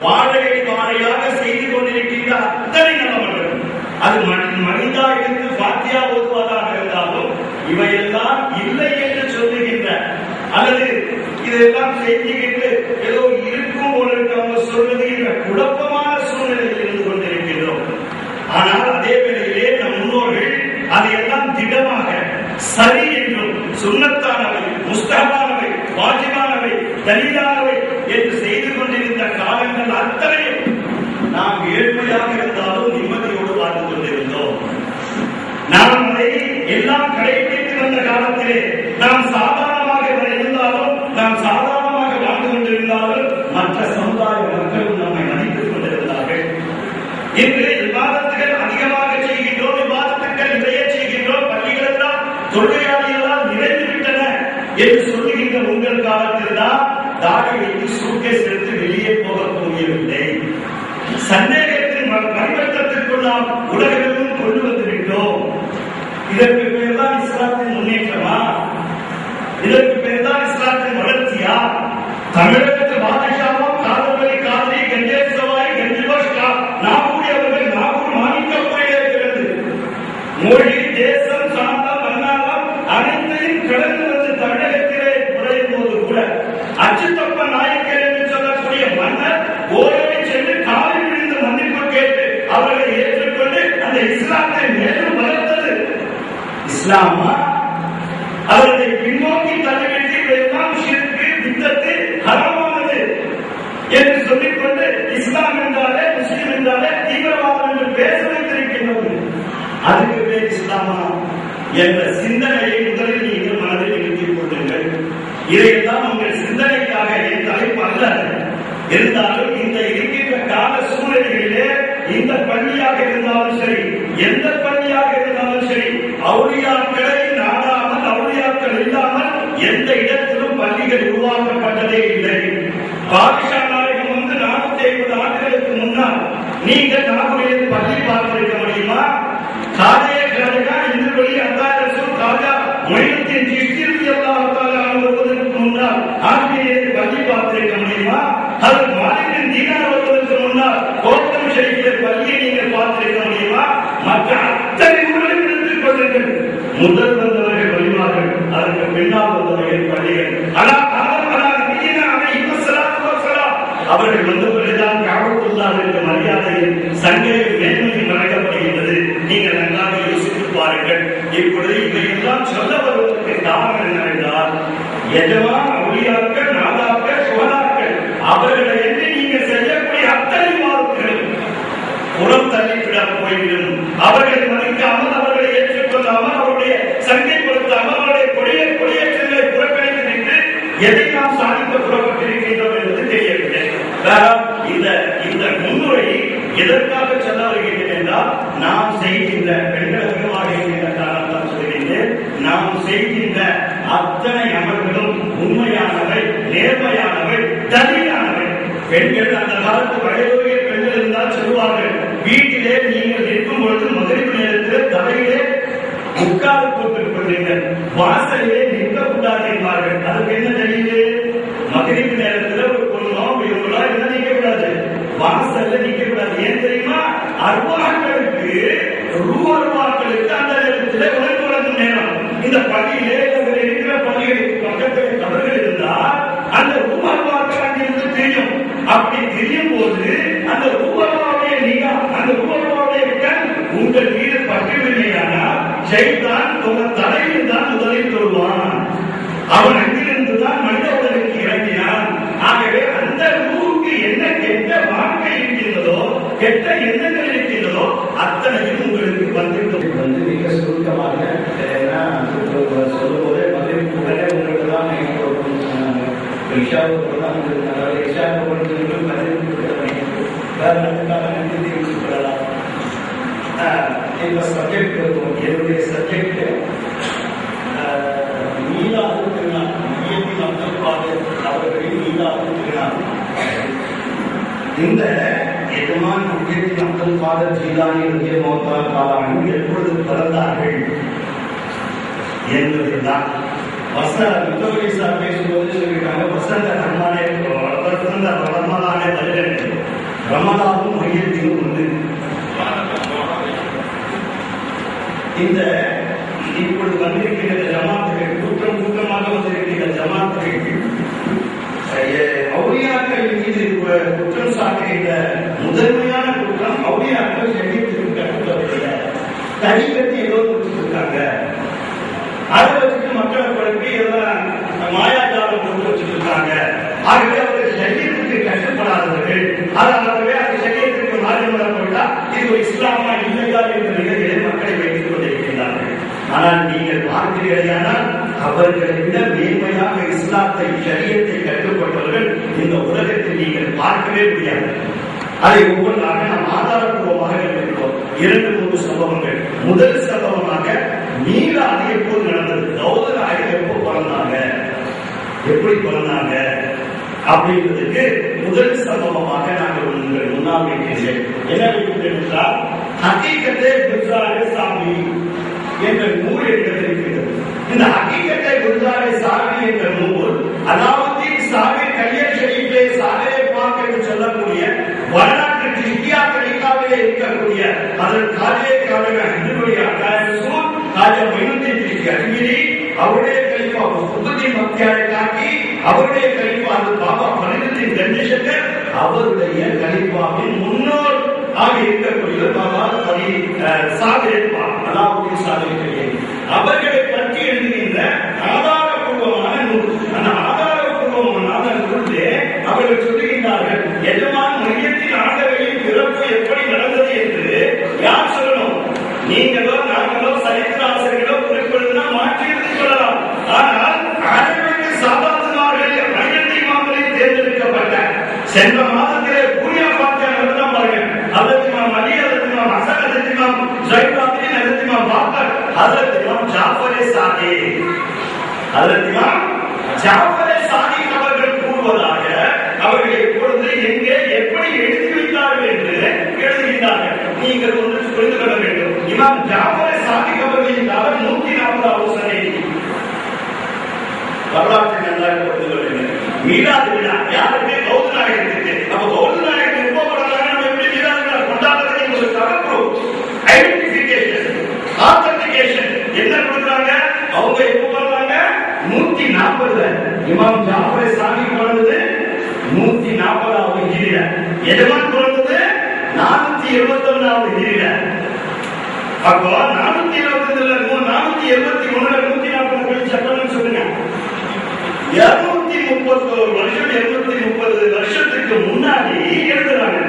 வாழையை வாழையாக செய்து கொண்டிருக்கின்ற அத்தனை நல்லவர்கள் அது மனி- மனிதா என்று பாத்தியா ஓதுவதாக இருந்தாலும் இவையெல்லாம் இல்லை என்று சொல்லுகின்ற அல்லது இதெல்லாம் செஞ்சுக்கிட்டு ஏதோ இருக்கும் போல அவங்க சொல்வது என்ற குழப்பமான சூழ்நிலையில் இருந்து கொண்டிருக்கின்றோம். ஆனால் அதே வேளையிலே நம் முன்னோர்கள் அதையெல்லாம் திடமாக சரி என்றும் சுண்ணத்தானவை முஸ்தகமானவை வாஜிபானவை தனிதானவை என்று செய்து கொண்டிருந்த வாழ்கின்ற அத்தனையும் நாம் ஏழ்மையாக இருந்தாலும் நிம்மதியோடு வாழ்ந்து கொண்டிருந்தோம் நாம் அதை எல்லாம் கடைபிடித்து வந்த காலத்திலே நாம் சாதாரணமாக இருந்தாலும் நாம் சாதாரணமாக வாழ்ந்து கொண்டிருந்தாலும் மற்ற சமுதாய மக்களும் நம்மை மதித்துக் கொண்டிருந்தார்கள் இன்று விவாதத்துகள் அதிகமாக செய்கின்றோம் விவாதத்துக்கள் நிறைய செய்கின்றோம் பள்ளிகள் எல்லாம் தொழிலாளிகளால் நிறைந்து விட்டன என்று சொல்லுகின்ற உங்கள் காலத்தில் தான் தாடி வைத்து சூட்கேஸ் எடுத்து வெளியே போக முடியவில்லை சந்தேகத்தின் பரிவர்த்தத்திற்குள் நாம் உலகெங்கும் கொண்டு வந்து விட்டோம். இதற்கு பேர்தான் இஸ்லாத்தின் முன்னேற்றமா? இதற்கு பேர்தான் இஸ்லாத்தின் வளர்ச்சியா? தமிழகத்து பாதுஷாவும் காதல்வழி காதலி கஞ்சேஸ்வராய் கஞ்சிபஷ் நாகூர் அவர்கள் நாகூர் மாணிக்கப்புறையில் இருக்கிறது. மொழி தேசம் சாந்தம் மன்னாலம் அனைத்தையும் கடந்து இஸ்லாம்? அவர்களை பின்னோக்கி தள்ளிவிட்டு இவையெல்லாம் ஷிர்கு வித்தத்து ஹரமானது என்று சொல்லிக்கொண்டு இஸ்லாம் என்றாலே முஸ்லிம் என்றாலே தீவிரவாதம் என்று பேச வைத்திருக்கின்றது. அதுக்கு பேர் இஸ்லாமா என்ற சிந்தனையை முதலில் நீங்கள் மனதில் நிறுத்திக் கொள்ளுங்கள். இதையெல்லாம் உங்கள் சிந்தனைக்காக என் தலைப்பு அல்ல இருந்தாலும் இந்த இருக்கின்ற கால சூழ்நிலைகளிலே இந்த பள்ளியாக இருந்தாலும் சரி எந்த பள்ளிகள் உருவாக்கப்பட்டதே இல்லை. பாதுஷா வந்து நாற்பத்தி ஐம்பது ஆண்டுகளுக்கு முன்னால் நீங்கள் நாகூரில் பள்ளி பார்த்திருக்க முடியுமா? காதைய கழகா இந்து வழி அந்தாரசு காஜா மொழியத்தின் சிஷ்டிருத்தி அல்லாஹால வருவதற்கு முன்னால் ஆசிரியர் பள்ளி பார்த்திருக்க முடியுமா அது மாலிகின் தீனார் வருவதற்கு முன்னால் கோத்தம் ஷெரீஃபில் பள்ளியை நீங்கள் பார்த்திருக்க முடியுமா மற்ற அத்தனை ஊர்களும் எடுத்துக் கொள்ளுங்கள் முதல் வந்தவர்கள் வழிமார்கள் அதற்கு பின்னால் வந்தவர்கள் பள்ளிகள் அலா ஆதம் அலா நபியினா அலைஹி வஸலாத்து வஸலாம் அவர்கள் வந்த பிறகுதான் காவல்துள்ளாருக்கு மரியாதையில் சங்கையில் மேன்மையும் வழங்கப்படுகின்றது நீங்கள் நன்றாக யோசித்து பாருங்கள். இப்பொழுது இதையெல்லாம் சொல்ல வருவதற்கு காரணம் என்னவென்றால் எஜமான் அவுளியாக்கள் நாதாக்கள் சுகதாக்கள் அவர்களை என்று நீங்கள் செய்யக்கூடிய அத்தனை வார்த்தைகளும் புறம் தள்ளிவிட போய்விடும். அவர்களை மதிக்காமல் அவர்களை ஏற்றுக்கொள்ளாமல் அவருடைய சங்கைப்படுத்தாமல் அவருடைய கொடிய கொடியேற்றங்களை புறக்கணித்து நின்று எதை நாம் சாதிக்க புறப்பட்டிருக்கின்றோம் என்பது தெரியவில்லை. இந்த இந்த முன்னுரை எதற்காக அத்தனை நபர்களும் உண்மையானவை நேர்மையானவை தனியானவை பெண்கள் அந்த காலத்து வயதுடைய பெண்கள் இருந்தால் சொல்லுவார்கள் வீட்டிலே நீங்கள் நிற்கும் பொழுது மகிழ்வு நேரத்தில் தலையிலே உட்கார்ந்து போட்டுக் கொள்ளுங்கள் வாசலிலே நிற்க கூடாது என்பார்கள். அதுக்கு என்ன தெரியுது மகிழ்வு நேரத்தில் ஒரு பொண்ணோ இவங்களோ என்ன நிற்க கூடாது வாசல்ல நிற்க கூடாது ஏன் தெரியுமா? அருவாக்களுக்கு ரூபருவாக்களுக்கு அந்த நேரத்தில் இந்த பள்ளியிலே இருக்கிற பள்ளிகளுக்கு பக்கத்தில் கபர்கள் இருந்தால் அந்த ரூபருவாக்கள் அங்கிருந்து தெரியும். அப்படி தெரியும் போது அந்த ரூபாவுடைய நிகா அந்த ரூபாவுடைய கண் உங்கள் மீது பற்றவில்லையானால் ஜெயித்தான் உங்கள் தலையில் தான் முதலில் தொழுவான் அவனுக்கு அதுக்காக நன்றி தெரிவித்துக் கொள்ளலாம் ஆஹ் இந்த சப்ஜெக்ட் இருக்கும் என்னுடைய சப்ஜெக்ட் நீலாது திருநாள் மையத்தின் அப்துல் அவர்களின் நீலாது திருநாள் இந்த எஜமான் முக்கியத்தின் அப்துல் காதர் ஜீலானி ரஜிய மோத்தார் காலானு எப்பொழுது பிறந்தார்கள் என்பதுதான் வச முத்தவழி சார் பேசும்போது சொல்லியிருக்காங்க வசந்த ரஹ்மானே வசந்த ரமலானே பதினெட்டு ரமலானும் மையத்திலும் உண்டு. இந்த இப்பொழுது வந்திருக்கிற ஜமாத்துகள் கூட்டம் கூட்டமாக வந்திருக்கிற ஜமாத்துகள். அவுளியாக்கள் மீது குற்றம் சாட்டுகின்ற முதன்மையான குற்றம் அவுளியாக்கள் செடித்திற்கு தனி கட்டி ஏதோ கொடுத்துருக்காங்க அதை வச்சுட்டு மக்களை குழப்பி எல்லாம் மாயாஜாலம் கொண்டு வச்சுட்டு இருக்காங்க ஆகவே அவர்கள் சரியத்துக்கு கஷ்டப்படாதவர்கள் அதனாலவே அந்த சரியத்துக்கு மாற்றம் போட்டால் இது ஒரு இஸ்லாமா இல்லையா என்ற நிலையிலே மக்களை வைத்துக் கொண்டிருக்கின்றார்கள் ஆனால் நீங்கள் பார்க்கிறீர்களானால் அவர்களை விட மேன்மையாக இஸ்லாத்தை சரியத்தை கற்றுக்கொண்டவர்கள் இந்த உலகத்தில் நீங்கள் பார்க்கவே முடியாது. அதை ஒவ்வொன்றாக நாம் ஆதாரப்பூர்வமாக கண்டிருக்கிறோம் இரண்டு மூன்று சம்பவங்கள். முதல் சம்பவமாக மீராது எப்போது நடந்தது? கௌதர ஆயுள் எப்போ பிறந்தாங்க? எப்படி பிறந்தாங்க? அப்படின்றதுக்கு முதல் சம்பவமாக நாங்கள் உங்கள் முன்னால் வைக்கிறேன் என்ன வைக்கிறேன் என்றால் ஹக்கீகத்தே குஜராலே சாமி என்ற நூல் எழுதப்பட்டிருக்கிறது இந்த ஹக்கீகத்தை குஜராலே சாமி என்ற நூல் அலாவுதீன் சாமி கையல் ஷெரீஃபே சாலே பாக் என்று சொல்லக்கூடிய வரலாற்று இந்தியா கலிகாவிலே இருக்கக்கூடிய அதன் காலே காலக ஹிந்துடைய அகாசூர் காஜா மைனுத்தீன் சிஷ்டி அஜ்மீரி அவருடைய கலிஃபா குத்துதீன் மக்தியாரை காட்டி அவருடைய கலிஃபா அது பாபா பரிதத்தின் கணேசங்கர் அவருடைய கலிஃபாவின் முன்னோர் ஆக இருக்கக்கூடிய பாபா சாதிரே அவர்களை பற்றி எழுதுகின்ற ஆதாரபூர்வமான நூல் அந்த ஆதாரபூர்வமான நூலிலே அவர்கள் சொல்லுகின்றார்கள் எஜமான் மையத்தின் ஆண்டவையின் பிறப்பு எப்படி நடந்தது என்று யார் சொல்லணும் நீங்களோ நாங்களோ சரித்திர ஆசிரியர்களோ குறிப்பிடுதுனா மாற்றி எழுதி சொல்லலாம் ஆனால் அரபிக்கு சாதாரணமார்கள் மையத்தை மாமலில் தேர்ந்தெடுக்கப்பட்ட சென்ற மாதத்திலே பூரியா பாத்தியா நடந்தான் பாருங்க அதற்கு நாம் அலி அதற்கு நாம் அசன் அதற்கு நாம் ஜைபாத்தின் அதற்கு நாம் பாக்கர் அதற்கு நாம் ஜாஃபரே சாதி அதற்கு நாம் சாதி அவர்கள் கூறுவதாக அவர்கள் எப்பொழுது எங்கே எப்படி எழுதி வைத்தார்கள் என்று எழுதுகின்றார்கள் நீங்கள் ஒன்று புரிந்து கொள்ள வேண்டும். இமாம் ஜாஃபரே சாதி அவர்களின் காலம் நூத்தி நாற்பதாவது சரி வரலாற்றை நன்றாக புரிந்து கொள்ள வேண்டும் மீனாது விழா யாருமே கௌத நாயகத்துக்கு அப்ப கௌத நாயகத்துக்கு எப்போ கொண்டாடுறாங்க நம்ம எப்படி மீனாது விழா கொண்டாடுறது என்பது தகப்பு ஐடென்டிபிகேஷன் ஆத்தன்டிகேஷன் என்ன கொடுக்குறாங்க அவங்க எப்போ வர்றாங்க நூத்தி நாற்பதுல இமாம் ஜாஃபர் சாமி பிறந்தது நூத்தி நாற்பதாவது ஹிஜிரில எஜமான் பிறந்தது நானூத்தி எழுபத்தி ஒன்னாவது ஹிஜிரில அப்போ நானூத்தி இருபத்தி நானூத்தி எழுபத்தி ஒண்ணுல நூத்தி நாற்பது கழிச்சு சட்டம்னு சொல்லுங்க. இருநூத்தி முப்பத்தோரு வருஷம் இருநூத்தி முப்பது வருஷத்துக்கு முன்னாடி எழுதுறாங்க.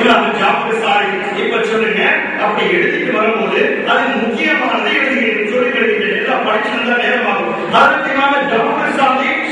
இமாம் ஜாஃபர் சாரி இப்ப சொல்லுங்க. அப்படி எழுதிட்டு வரும்போது அது முக்கியமானதை எழுதுகிறேன். சொல்லி எழுதுகிறேன் எல்லாம் படிச்சிருந்தா நேரமாகும் அதற்கு இமாம் ஜாஃபர்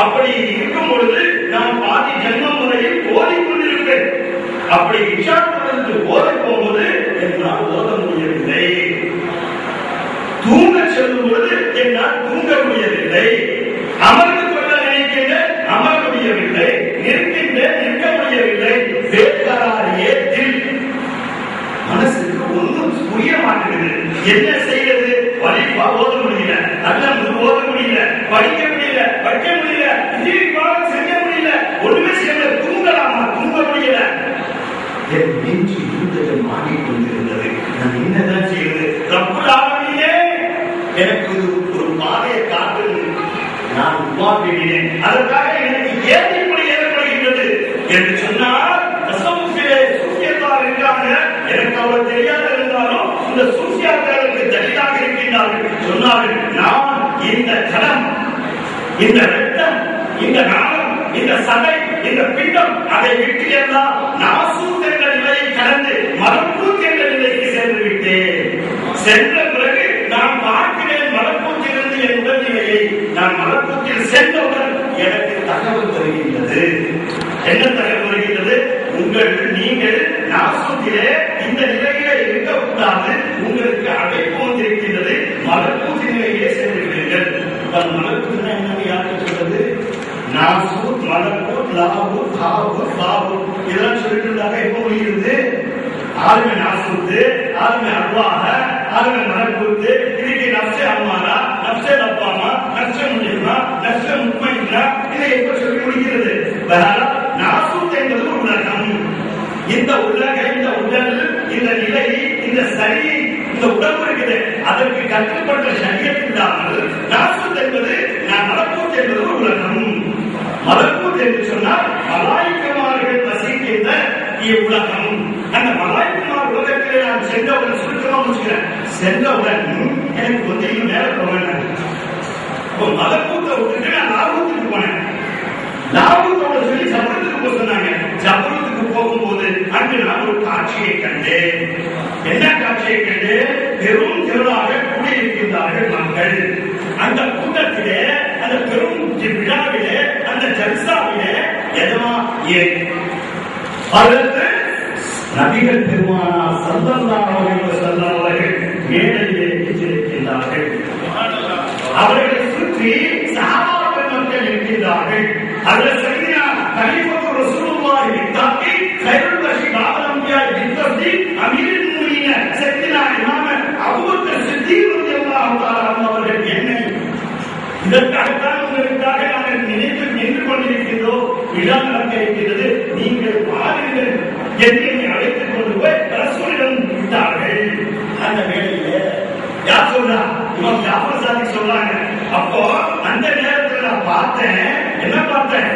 அப்படி இருக்கும் பொழுது நான் பாதி ஜென்ம முறையில் ஓதிக்கொண்டிருப்பேன் அப்படி இஷா பொழுது ஓத போகும்போது என்னால் ஓத முடியவில்லை. தூங்க செல்லும் பொழுது என்னால் தூங்க முடியவில்லை. அமர்ந்து கொள்ள நினைக்கின்ற அமர முடியவில்லை. நிற்கின்ற நிற்க முடியவில்லை. வேட்கராரியே தில் மனசுக்கு ஒன்றும் புரிய மாட்டேங்குது. என்ன என் நெஞ்சு இருந்தது மாறிக்கொண்டிருந்தது. நான் என்னதான் செய்வது? ரப்புல் எனக்கு ஒரு ஒரு பாதையை காட்டு நான் உருவாக்கினேன் அதற்காக எனக்கு ஏன் இப்படி ஏற்படுகின்றது? என்று சொன்னால் தசவுசிலே சூசியத்தார் இருக்காங்க. எனக்கு அவ்வளவு தெரியாத இருந்தாலும் இந்த சூசியாத்தாருக்கு தனியாக இருக்கின்றார்கள். சொன்னார்கள் நான் இந்த ஜனம் இந்த ரத்தம் இந்த நாளம் இந்த சதை இந்த பிண்டம் அதை விட்டு எல்லாம் நாசூத் நடந்து மலப்பூச்சி என்ற நிலைக்கு சென்று விட்டேன் சென்ற பிறகு நான் பார்க்கிறேன் மலப்பூச்சிலிருந்து என் உடல் நிலையை நான் மலப்பூச்சில் சென்றவுடன் எனக்கு தகவல் வருகின்றது என்ன தகவல் வருகின்றது? உங்கள் நீங்கள் நாசத்திலே இந்த நிலையில இருக்கக்கூடாது. உங்களுக்கு அடைப்பு வந்திருக்கின்றது மலப்பூச்சி நிலையிலே சென்று விடுங்கள் மலப்பூச்சினா என்ன யாருக்கு சொல்றது? நாசூர் மலப்பூர் லாபூர் காவூர் பாவூர் இதெல்லாம் சொல்லிட்டு இருந்தாங்க எப்போ முடிகிறது? ஆளுமை நாசுத்து ஆளுமை அருவாக ஆளுமை மலக்கூத்து இன்னைக்கு நப்சே அம்மாரா நப்சே லப்பாமா நப்சே முன்னிமா நப்சே முக்மைனா இதை சொல்லி முடிக்கிறது? நாசூத் என்பது உலகம். இந்த உலக இந்த உடல் இந்த நிலை இந்த சரி இந்த உடம்பு இருக்குது. அதற்கு கட்டுப்பட்ட சரியத் இல்லாமல் நாசூத் என்பது நான் மலக்கூத் என்பது உலகம். மலக்கூத் என்று சொன்னால் மலாய்க்குமார்கள் வசிக்கின்ற இவ்வுலகம் அந்த மலாய்க்குமார் உலகத்திலே நான் சென்றவுடன் சுருக்கமா முடிச்சுக்கிறேன் சென்றவுடன் எனக்கு கொஞ்சம் இன்னும் மேல போவேன் மலக்கூத்தை விட்டுட்டு நான் லாபத்துக்கு போனேன் லாபத்தோட சொல்லி சபரத்துக்கு போக சொன்னாங்க சபரத்துக்கு போகும்போது அங்கு நான் ஒரு காட்சியை கண்டேன் என்ன காட்சியை கண்டு பெரும் திரளாக கூடியிருக்கின்றார்கள் மக்கள். அந்த கூட்டத்திலே அந்த பெரும் விழாவிலே அந்த ஜல்சாவிலே எதமா ஏன்? அதற்கு நபிகள் பெருமானா சல்லல்லாஹு அலைஹி வஸல்லம் மேடையிலே வீற்றிருக்கின்றார்கள் அவர்களை சுற்றி சஹாபாக்கள் மக்கள் இருக்கின்றார்கள் அதில் செய்தினா கலிஃபத்து ரசூலுல்லாஹி இதற்காகத்தான் உங்களுக்காக நாங்கள் நினைத்து நின்று கொண்டிருக்கின்றோம் விழா நடக்க இருக்கிறது நீங்கள் பாருங்கள் என்று என்னை அழைத்துக் கொண்டு போய் ரசூலிடம் விட்டார்கள். அந்த வேளையிலே யார் சொல்றா? இவன் ஜாஃபர் சாதி சொல்றாங்க. அப்போ அந்த நேரத்தில் நான் பார்த்தேன். என்ன பார்த்தேன்?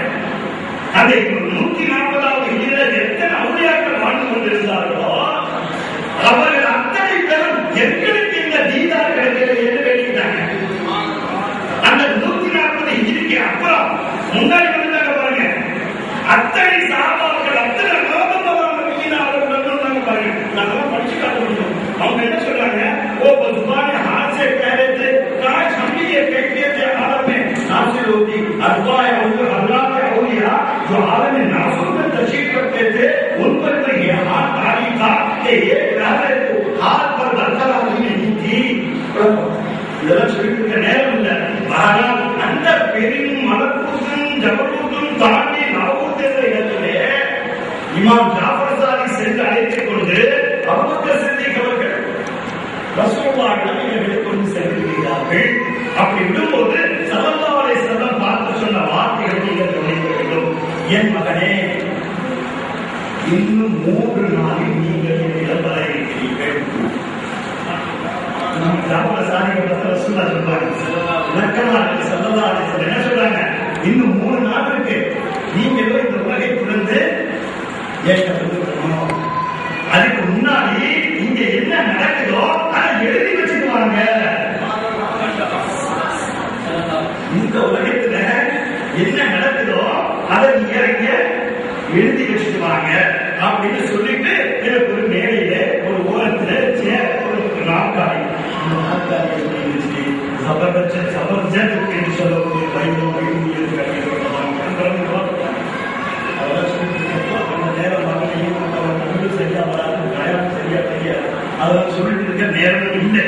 அதை நூத்தி நாற்பது جو عالم ناسوں میں تشریف رکھتے تھے، ان پر تو یہ ہاتھ بھاری تھا کہ یہ پہلے تو ہاتھ پر برتن آدمی نہیں تھی ذرا کے نئے بہرحال اندر پیری ملک حسن جبر இந்த உலகத்துல என்ன நடக்குதோ அதை நீங்க இங்க எழுதி வச்சுக்குவாங்க அப்படின்னு சொல்லிட்டு எனக்கு ஒரு மேடையில ஒரு ஓரத்துல ஒரு நாற்காலி. அந்த சபர்ஜன் சபர்ஜன் என்று சொல்லக்கூடிய வைத்தியம் வைத்தியம் அதெல்லாம் சொல்லிட்டு அந்த நேரம் சரியா வராது சரியா தெரியாது. அதெல்லாம் சொல்லிட்டு இருக்க நேரம் இல்லை.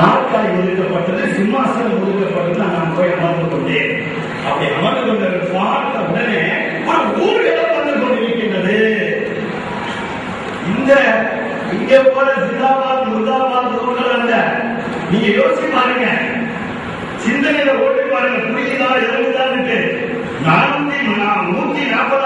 நாற்காலி ஒதுக்கப்பட்டது சிம்மாசனம் ஒதுக்கப்பட்டது நான் போய் அமர்ந்து கொண்டேன். அப்படி அமர்ந்து கொண்ட பார்த்த உடனே ஒரு இடம் வந்து கொண்டிருக்கின்றது இந்த இங்க போல ஜிந்தாபாத் முர்தாபாத் ஊர்கள் அல்ல. நீங்க யோசிச்சு பாருங்க. சிந்தனையில ஓட்டி பாருங்க. புரியுதா இறங்குதான்னு நானூத்தி நூத்தி நாற்பது